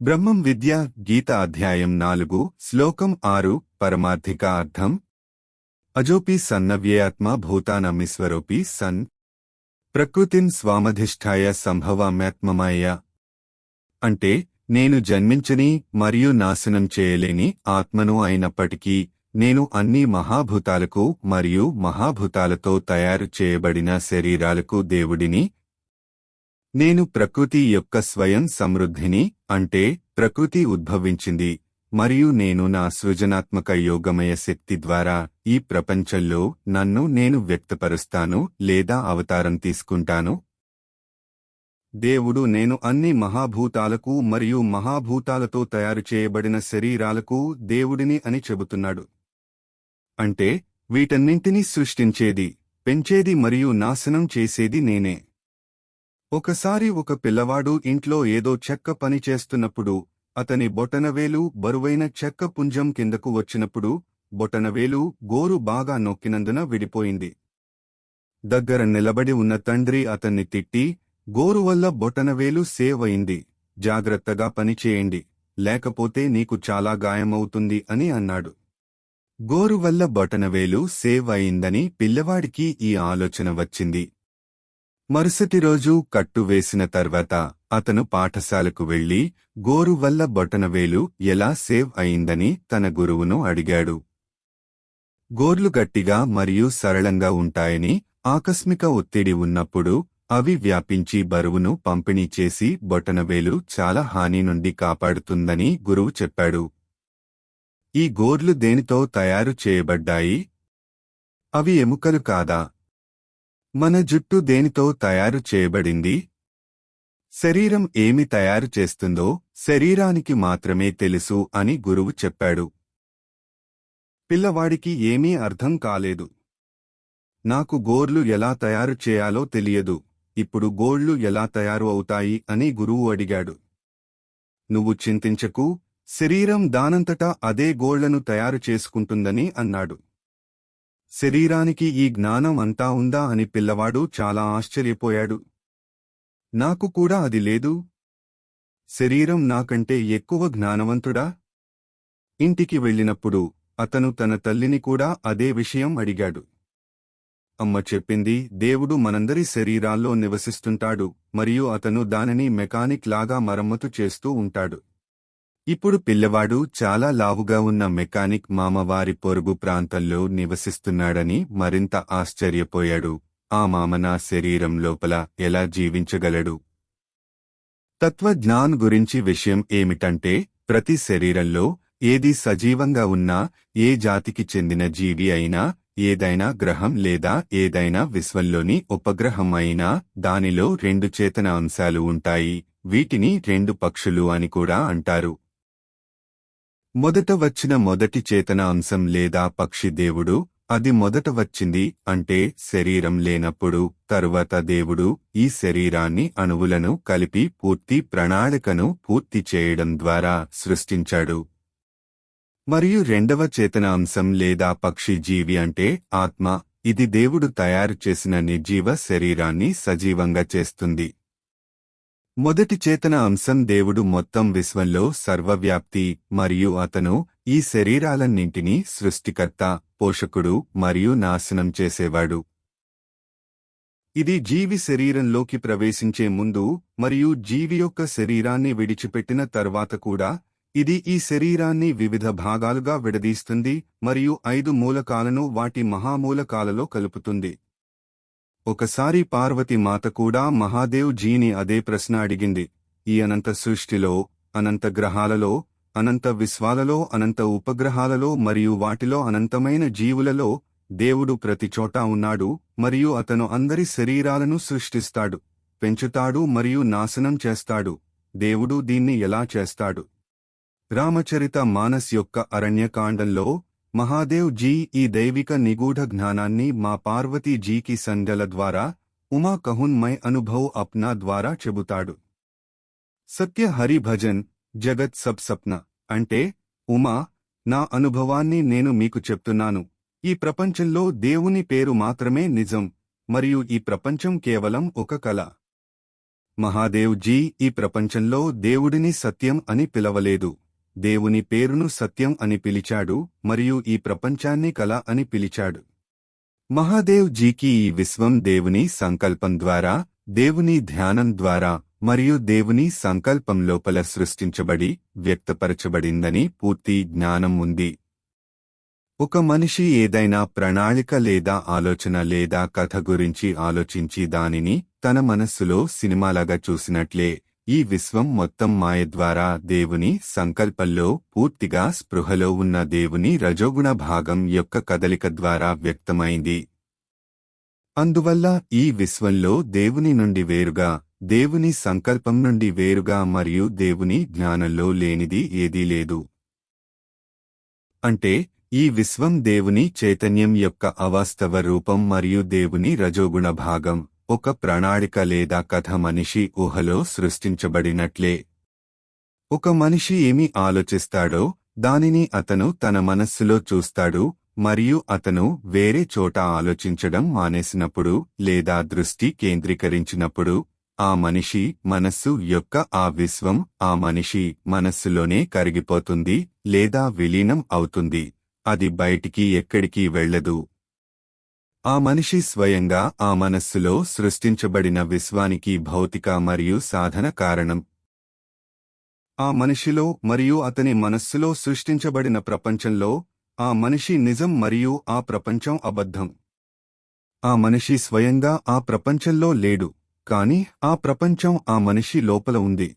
బ్రహ్మం విద్య గీత అధ్యాయం నాలుగు శ్లోకం ఆరు పరమార్థిక అర్థం. అజోపి సన్నవ్యయాత్మ భూతానమీశ్వరోపి సన్. ప్రకృతిన్ స్వామధిష్ఠాయ సంభవామ్యాత్మమాయ. అంటే నేను జన్మించని మరియు నాశనం చేయలేని ఆత్మను అయినప్పటికీ నేను అన్ని మహాభూతాలకు మరియు మహాభూతాలతో తయారు చేయబడిన శరీరాలకు దేవుడిని నేను ప్రకృతి యొక్క స్వయం సమృద్ధిని అంటే ప్రకృతి ఉద్భవించింది మరియు నేను నా సృజనాత్మక యోగమయ శక్తి ద్వారా ఈ ప్రపంచంలో నన్ను నేను వ్యక్తపరుస్తాను లేదా అవతారం తీసుకుంటాను. దేవుడు నేను అన్ని మహాభూతాలకు మరియు మహాభూతాలతో తయారు చేయబడిన శరీరాలకు దేవుడిని అని చెబుతున్నాడు. అంటే వీటన్నింటినీ సృష్టించేది పెంచేది మరియు నాశనం చేసేది నేనే. ఒకసారి ఒక పిల్లవాడు ఇంట్లో ఏదో చెక్క పని చేస్తున్నప్పుడు అతని బొటనవేలు బరువైన చెక్క పుంజం కిందకు వచ్చినప్పుడు బొటనవేలు గోరు బాగా నొక్కినందున విడిపోయింది. దగ్గర నిలబడి ఉన్న తండ్రి అతన్ని తిట్టి గోరు వల్ల బొటనవేలు సేవ్ అయింది జాగ్రత్తగా పనిచేయండి లేకపోతే నీకు చాలా గాయమవుతుంది అని అన్నాడు. గోరు వల్ల బొటనవేలు సేవ్ అయిందని పిల్లవాడికి ఈ ఆలోచన వచ్చింది. మరుసటి రోజు కట్టు వేసిన తర్వాత అతను పాఠశాలకు వెళ్ళి గోరు వల్ల బొటనవేలు ఎలా సేవ్ అయిందని తన గురువును అడిగాడు. గోర్లు గట్టిగా మరియు సరళంగా ఉంటాయని ఆకస్మిక ఒత్తిడి ఉన్నప్పుడు అవి వ్యాపించి బరువును పంపిణీ చేసి బొటనవేలు చాలా హాని నుండి కాపాడుతుందని గురువు చెప్పాడు. ఈ గోర్లు దేనితో తయారు చేయబడ్డాయి? అవి ఎముకలు కాదా? మన జుట్టు దేనితో తయారు చేయబడింది? శరీరం ఏమి తయారు చేస్తుందో శరీరానికి మాత్రమే తెలుసు అని గురువు చెప్పాడు. పిల్లవాడికి ఏమీ అర్థం కాలేదు. నాకు గోర్లు ఎలా తయారు చేయాలో తెలియదు. ఇప్పుడు గోళ్ళు ఎలా తయారు అవుతాయి అని గురువు అడిగాడు. నువ్వు చింతించకు శరీరం దానంతటా అదే గోళ్ళను తయారు చేసుకుంటుందని అన్నాడు. శరీరానికి ఈ జ్ఞానం అంతా ఉందా అని పిల్లవాడు చాలా ఆశ్చర్యపోయాడు. నాకు కూడా అది లేదు. శరీరం నాకంటే ఎక్కువ జ్ఞానవంతుడా? ఇంటికి వెళ్ళినప్పుడు అతను తన తల్లిని కూడా అదే విషయం అడిగాడు. అమ్మ చెప్పింది దేవుడు మనందరి శరీరాల్లో నివసిస్తుంటాడు మరియు అతను దానిని మెకానిక్ లాగా మరమ్మతు చేస్తూ ఉంటాడు. ఇప్పుడు పిల్లవాడు చాలా లావుగా ఉన్న మెకానిక్ మామవారి పొరుగు ప్రాంతంలో నివసిస్తున్నాడని మరింత ఆశ్చర్యపోయాడు. ఆ మామ నా శరీరం లోపల ఎలా జీవించగలడు? తత్వజ్ఞాన్ గురించి విషయం ఏమిటంటే ప్రతి శరీరంలో ఏది సజీవంగా ఉన్నా ఏ జాతికి చెందిన జీవి అయినా ఏదైనా గ్రహం లేదా ఏదైనా విశ్వంలోని ఉపగ్రహం అయినా దానిలో రెండు చేతన అంశాలు ఉంటాయి. వీటిని రెండు పక్షులు అని కూడా అంటారు. మొదట వచ్చిన మొదటి చేతన అంశం లేదా పక్షి దేవుడు అది మొదట వచ్చింది అంటే శరీరం లేనప్పుడు తరువాత దేవుడు ఈ శరీరాన్ని అణువులను కలిపి పూర్తి ప్రణాళికను పూర్తి చేయడం ద్వారా సృష్టించాడు. మరియు రెండవ చేతన అంశం లేదా పక్షి జీవి అంటే ఆత్మ ఇది దేవుడు తయారు చేసిన నిర్జీవ శరీరాన్ని సజీవంగా చేస్తుంది. మొదటి చేతన అంశం దేవుడు మొత్తం విశ్వంలో సర్వవ్యాప్తి మరియు అతను ఈ శరీరాలన్నింటినీ సృష్టికర్త పోషకుడు మరియు నాశనం చేసేవాడు. ఇది జీవి శరీరంలోకి ప్రవేశించే ముందు మరియు జీవి యొక్క శరీరాన్ని విడిచిపెట్టిన తర్వాత కూడా ఇది ఈ శరీరాన్ని వివిధ భాగాలుగా విడదీస్తుంది మరియు ఐదు మూలకాలను వాటి మహామూలకాలలో కలుపుతుంది. ఒకసారి పార్వతి మాత కూడా మహాదేవ్ జీని అదే ప్రశ్న అడిగింది. ఈ అనంత సృష్టిలో అనంత గ్రహాలలో అనంత విశ్వాలలో అనంత ఉపగ్రహాలలో మరియు వాటిలో అనంతమైన జీవులలో దేవుడు ప్రతి చోటా ఉన్నాడు మరియు అతను అందరి శరీరాలను సృష్టిస్తాడు పెంచుతాడు మరియు నాశనం చేస్తాడు. దేవుడు దీన్ని ఎలా చేస్తాడు? రామచరిత మానస్ యొక్క అరణ్యకాండంలో మహాదేవ్ జీ ఈ దైవిక నిగూఢ జ్ఞానాన్ని మా పార్వతీ జీకి సంధ్యల ద్వారా ఉమా కహున్ మై అనుభవ్ అప్నా ద్వారా చెబుతాడు. సత్య హరి భజన్ జగత్ సబ్ సప్న అంటే ఉమా నా అనుభవాన్ని నేను మీకు చెప్తున్నాను. ఈ ప్రపంచంలో దేవుని పేరు మాత్రమే నిజం మరియు ఈ ప్రపంచం కేవలం ఒక కళ. మహాదేవ్ జీ ఈ ప్రపంచంలో దేవుడిని సత్యం అని పిలవలేదు. దేవుని పేరును సత్యం అని పిలిచాడు మరియు ఈ ప్రపంచాన్ని కల అని పిలిచాడు. మహాదేవ్ జీకి ఈ విశ్వం దేవుని సంకల్పం ద్వారా దేవుని ధ్యానం ద్వారా మరియు దేవుని సంకల్పం లోపల సృష్టించబడి వ్యక్తపరచబడిందని పూర్తి జ్ఞానం ఉంది. ఒక మనిషి ఏదైనా ప్రణాళిక లేదా ఆలోచన లేదా కథ గురించి ఆలోచించి దానిని తన మనస్సులో సినిమాలాగా చూసినట్లే ఈ విశ్వం మొత్తం మాయ ద్వారా దేవుని సంకల్పంలో పూర్తిగా స్పృహలో ఉన్న దేవుని రజోగుణ భాగం యొక్క కదలిక ద్వారా వ్యక్తమైంది. అందువల్ల ఈ విశ్వంలో దేవుని నుండి వేరుగా దేవుని సంకల్పం నుండి వేరుగా మరియు దేవుని జ్ఞానంలో లేనిది ఏదీ లేదు. అంటే ఈ విశ్వం దేవుని చైతన్యం యొక్క అవాస్తవ రూపం మరియు దేవుని రజోగుణ భాగం. ఒక ప్రణాళిక లేదా కథ మనిషి ఊహలో సృష్టించబడినట్లే. ఒక మనిషి ఏమి ఆలోచిస్తాడో దానిని అతను తన మనస్సులో చూస్తాడు మరియు అతను వేరే చోట ఆలోచించడం మానేసినప్పుడు లేదా దృష్టి కేంద్రీకరించినప్పుడు ఆ మనిషి మనస్సు యొక్క ఆ విశ్వం ఆ మనిషి మనస్సులోనే కరిగిపోతుంది లేదా విలీనం అవుతుంది. అది బయటికి ఎక్కడికి వెళ్ళదు. ఆ మనిషి స్వయంగా ఆ మనస్సులో సృష్టించబడిన విశ్వానికి భౌతిక మరియు సాధన కారణం. ఆ మనిషిలో మరియు అతని మనస్సులో సృష్టించబడిన ప్రపంచంలో ఆ మనిషి నిజం మరియు ఆ ప్రపంచం అబద్ధం. ఆ మనిషి స్వయంగా ఆ ప్రపంచంలో లేడు కాని ఆ ప్రపంచం ఆ మనిషి లోపల ఉంది.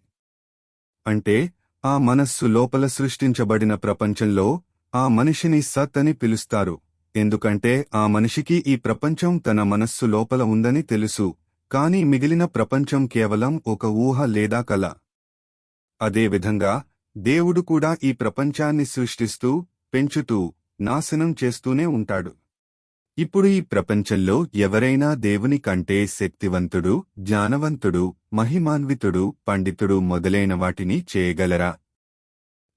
అంటే ఆ మనస్సు లోపల సృష్టించబడిన ప్రపంచంలో ఆ మనిషిని సత్ అని పిలుస్తారు. ఎందుకంటే ఆ మనిషికి ఈ ప్రపంచం తన మనస్సు లోపల ఉందని తెలుసు కాని మిగిలిన ప్రపంచం కేవలం ఒక ఊహ లేదా కల. అదేవిధంగా దేవుడు కూడా ఈ ప్రపంచాన్ని సృష్టిస్తూ పెంచుతూ నాశనం చేస్తూనే ఉంటాడు. ఇప్పుడు ఈ ప్రపంచంలో ఎవరైనా దేవుని కంటే శక్తివంతుడు జ్ఞానవంతుడు మహిమాన్వితుడు పండితుడు మొదలైన వాటిని చేయగలరా?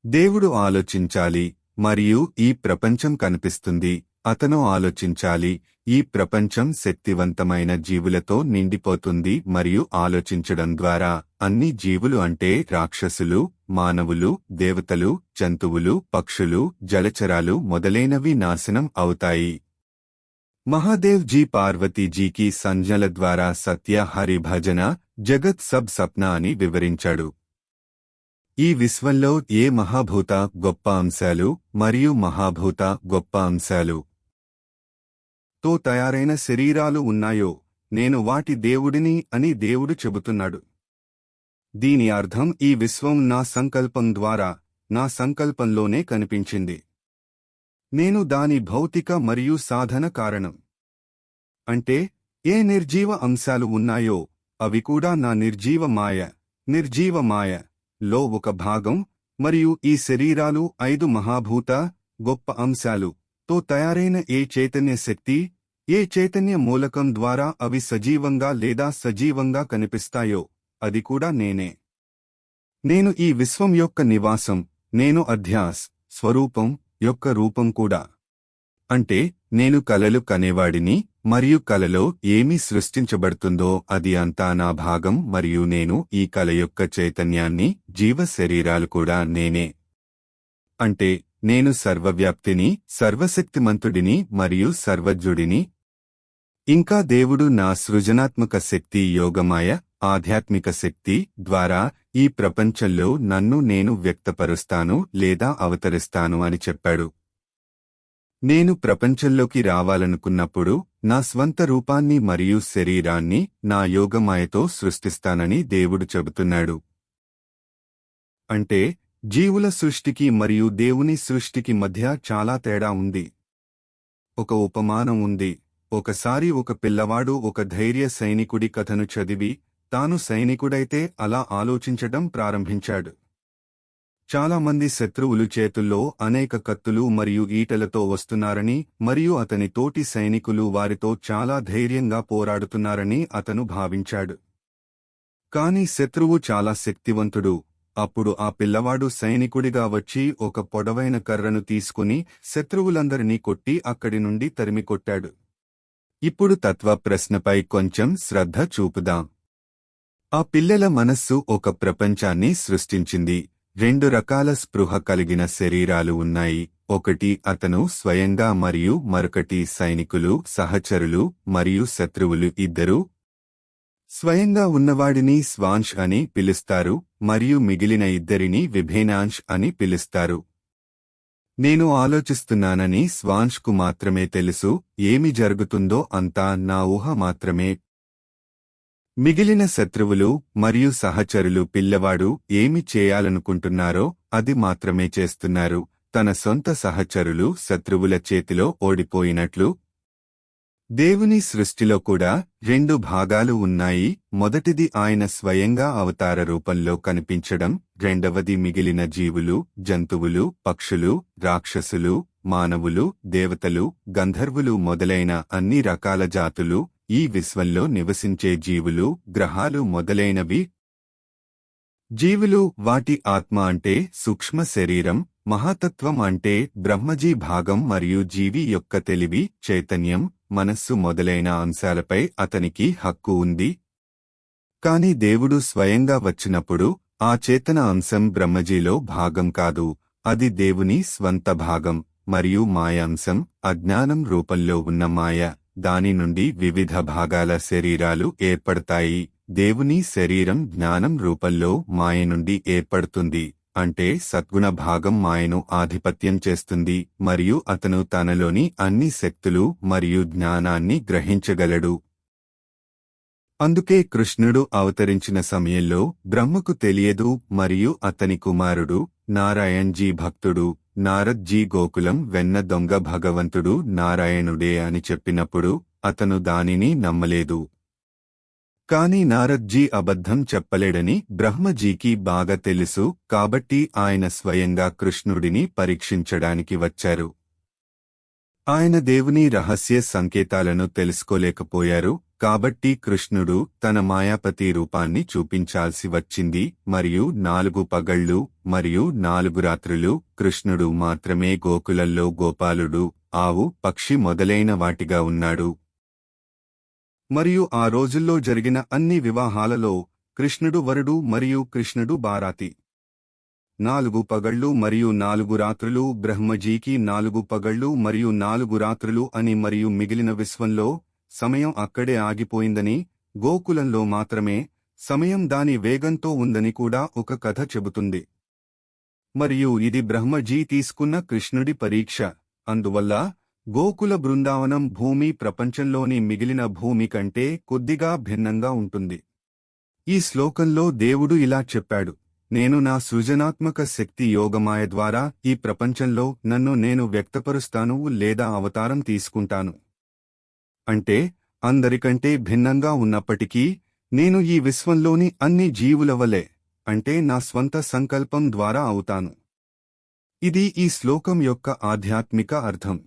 దేవుడు ఆలోచించాలి మరియు ఈ ప్రపంచం కనిపిస్తుంది అతను ఆలోచించాలి ఈ ప్రపంచం శక్తివంతమైన జీవులతో నిండిపోతుంది మరియు ఆలోచించడం ద్వారా అన్ని జీవులు అంటే రాక్షసులు మానవులు దేవతలు జంతువులు పక్షులు జలచరాలు మొదలైనవి నాశనం అవుతాయి. మహాదేవ్ జీ పార్వతీజీకి సంజ్ఞల ద్వారా సత్య హరిభజన జగత్ సబ్ సప్న అని వివరించాడు. ఈ విశ్వంలో ఏ మహాభూత గొప్ప అంశాలు మరియు మహాభూత గొప్ప అంశాలు? తో తయారైన శరీరాలు ఉన్నాయో నేను వాటి దేవుడిని అని దేవుడు చెబుతున్నాడు. దీని అర్థం ఈ విశ్వం నా సంకల్పం ద్వారా నా సంకల్పంలోనే కనిపించింది. నేను దాని భౌతిక మరియు సాధన కారణం. అంటే ఏ నిర్జీవ అంశాలు ఉన్నాయో అవి కూడా నా నిర్జీవ మాయ నిర్జీవ మాయ లో ఒక భాగం మరియు ఈ శరీరాలు ఐదు మహాభూత గొప్ప అంశాలు. తో తయారైన ఏ చైతన్య శక్తి ఏ చైతన్య మూలకం ద్వారా అవి సజీవంగా లేదా సజీవంగా కనిపిస్తాయో అది కూడా నేనే. నేను ఈ విశ్వం యొక్క నివాసం నేను అధ్యాస్ స్వరూపం యొక్క రూపం కూడా. అంటే నేను కలలు కనేవాడిని మరియు కలలో ఏమి సృష్టించబడుతుందో అది అంతా నా భాగం మరియు నేను ఈ కల యొక్క చైతన్యాన్ని జీవ శరీరాలు కూడా నేనే. అంటే నేను సర్వవ్యాప్తిని సర్వశక్తిమంతుడిని మరియు సర్వజ్ఞుడిని. ఇంకా దేవుడు నా సృజనాత్మక శక్తి యోగమాయ ఆధ్యాత్మిక శక్తి ద్వారా ఈ ప్రపంచంలో నన్ను నేను వ్యక్తపరుస్తాను లేదా అవతరిస్తాను అని చెప్పాడు. నేను ప్రపంచంలోకి రావాలనుకున్నప్పుడు నా స్వంత రూపాన్ని మరియు శరీరాన్ని నా యోగమాయతో సృష్టిస్తానని దేవుడు చెబుతున్నాడు. అంటే జీవుల సృష్టికి మరియు దేవుని సృష్టికి మధ్య చాలా తేడా ఉంది. ఒక ఉపమానం ఉంది. ఒకసారి ఒక పిల్లవాడు ఒక ధైర్య సైనికుడి కథను చదివి తాను సైనికుడైతే అలా ఆలోచించటం ప్రారంభించాడు. చాలామంది శత్రువులు చేతుల్లో అనేక కత్తులు మరియు ఈటలతో వస్తున్నారని మరియు అతని తోటి సైనికులు వారితో చాలా ధైర్యంగా పోరాడుతున్నారని అతను భావించాడు. కాని శత్రువు చాలా శక్తివంతుడు. అప్పుడు ఆ పిల్లవాడు సైనికుడిగా వచ్చి ఒక పొడవైన కర్రను తీసుకుని శత్రువులందరినీ కొట్టి అక్కడి నుండి తరిమికొట్టాడు ఇప్పుడు తత్వ ప్రశ్నపై కొంచెం శ్రద్ధ చూపుదాం. ఆ పిల్లల మనస్సు ఒక ప్రపంచాన్ని సృష్టించింది. రెండు రకాల స్పృహ కలిగిన శరీరాలు ఉన్నాయి. ఒకటి అతను స్వయంగా మరియు మరొకటి సైనికులు సహచరులు మరియు శత్రువులు ఇద్దరూ స్వయంగా ఉన్నవాడిని స్వాంష్ అని పిలుస్తారు మరియు మిగిలిన ఇద్దరిని విభేనాంష్ అని పిలుస్తారు. నేను ఆలోచిస్తున్నానని స్వాంష్కు మాత్రమే తెలుసు ఏమి జరుగుతుందో అంతా నా ఊహ మాత్రమే. మిగిలిన శత్రువులు మరియు సహచరులు పిల్లవాడు ఏమి చేయాలనుకుంటున్నారో అది మాత్రమే చేస్తున్నారు తన సొంత సహచరులు శత్రువుల చేతిలో ఓడిపోయినట్లు దేవుని సృష్టిలో కూడా రెండు భాగాలు ఉన్నాయి. మొదటిది ఆయన స్వయంగా అవతార రూపంలో కనిపించడం రెండవది మిగిలిన జీవులు జంతువులు పక్షులు రాక్షసులు మానవులు దేవతలు గంధర్వులు మొదలైన అన్ని రకాల జాతులు ఈ విశ్వంలో నివసించే జీవులు గ్రహాలు మొదలైనవి. జీవులు వాటి ఆత్మ అంటే సూక్ష్మ శరీరం మహాతత్వం అంటే బ్రహ్మజీ భాగం మరియు జీవి యొక్క తెలివి చైతన్యం మనస్సు మొదలైన అంశాలపై అతనికి హక్కు ఉంది. కాని దేవుడు స్వయంగా వచ్చినప్పుడు ఆ చేతన అంశం బ్రహ్మజీలో భాగం కాదు. అది దేవుని స్వంత భాగం మరియు మాయ అంశం అజ్ఞానం రూపంలో ఉన్న మాయ. దాని నుండి వివిధ భాగాల శరీరాలు ఏర్పడతాయి. దేవుని శరీరం జ్ఞానం రూపంలో మాయ నుండి ఏర్పడుతుంది. అంటే సద్గుణ భాగం మాయను ఆధిపత్యం చేస్తుంది మరియు అతను తనలోని అన్ని శక్తులు మరియు జ్ఞానాన్ని గ్రహించగలడు. అందుకే కృష్ణుడు అవతరించిన సమయంలో బ్రహ్మకు తెలియదు మరియు అతని కుమారుడు నారాయణ్ జీ భక్తుడు నారద్ జీ గోకులం వెన్న దొంగ భగవంతుడు నారాయణుడే అని చెప్పినప్పుడు అతను దానిని నమ్మలేదు. కాని నారద్జీ అబద్ధం చెప్పలేడని బ్రహ్మజీకి బాగా తెలుసు కాబట్టి ఆయన స్వయంగా కృష్ణుడిని పరీక్షించడానికి వచ్చారు. ఆయన దేవుని రహస్య సంకేతాలను తెలుసుకోలేకపోయారు కాబట్టి కృష్ణుడు తన మాయాపతి రూపాన్ని చూపించాల్సి వచ్చింది మరియు నాలుగు పగళ్ళు మరియు నాలుగు రాత్రులు కృష్ణుడు మాత్రమే గోకులల్లో గోపాలుడు ఆవు పక్షి మొదలైన వాటిగా ఉన్నాడు. మరియు ఆ రోజుల్లో జరిగిన అన్ని వివాహాలలో కృష్ణుడు వరుడు మరియు కృష్ణుడు బారాతి. నాలుగు పగళ్ళు మరియు నాలుగు రాత్రులు బ్రహ్మజీకి నాలుగు పగళ్ళు మరియు నాలుగు రాత్రులు అని మరియు మిగిలిన విశ్వంలో సమయం అక్కడే ఆగిపోయిందని గోకులంలో మాత్రమే సమయం దాని వేగంతో ఉందని కూడా ఒక కథ చెబుతుంది. మరియు ఇది బ్రహ్మజీ తీసుకున్న కృష్ణుడి పరీక్ష. అందువల్ల గోకుల బృందావనం భూమి ప్రపంచంలోని మిగిలిన భూమి కంటే కొద్దిగా భిన్నంగా ఉంటుంది. ఈ శ్లోకంలో దేవుడు ఇలా చెప్పాడు నేను నా సృజనాత్మక శక్తి యోగమాయ ద్వారా ఈ ప్రపంచంలో నన్ను నేను వ్యక్తపరుస్తాను లేదా అవతారం తీసుకుంటాను. అంటే అందరికంటే భిన్నంగా ఉన్నప్పటికీ నేను ఈ విశ్వంలోని అన్ని జీవుల వలె అంటే నా స్వంత సంకల్పం ద్వారా అవుతాను. ఇది ఈ శ్లోకం యొక్క ఆధ్యాత్మిక అర్థం.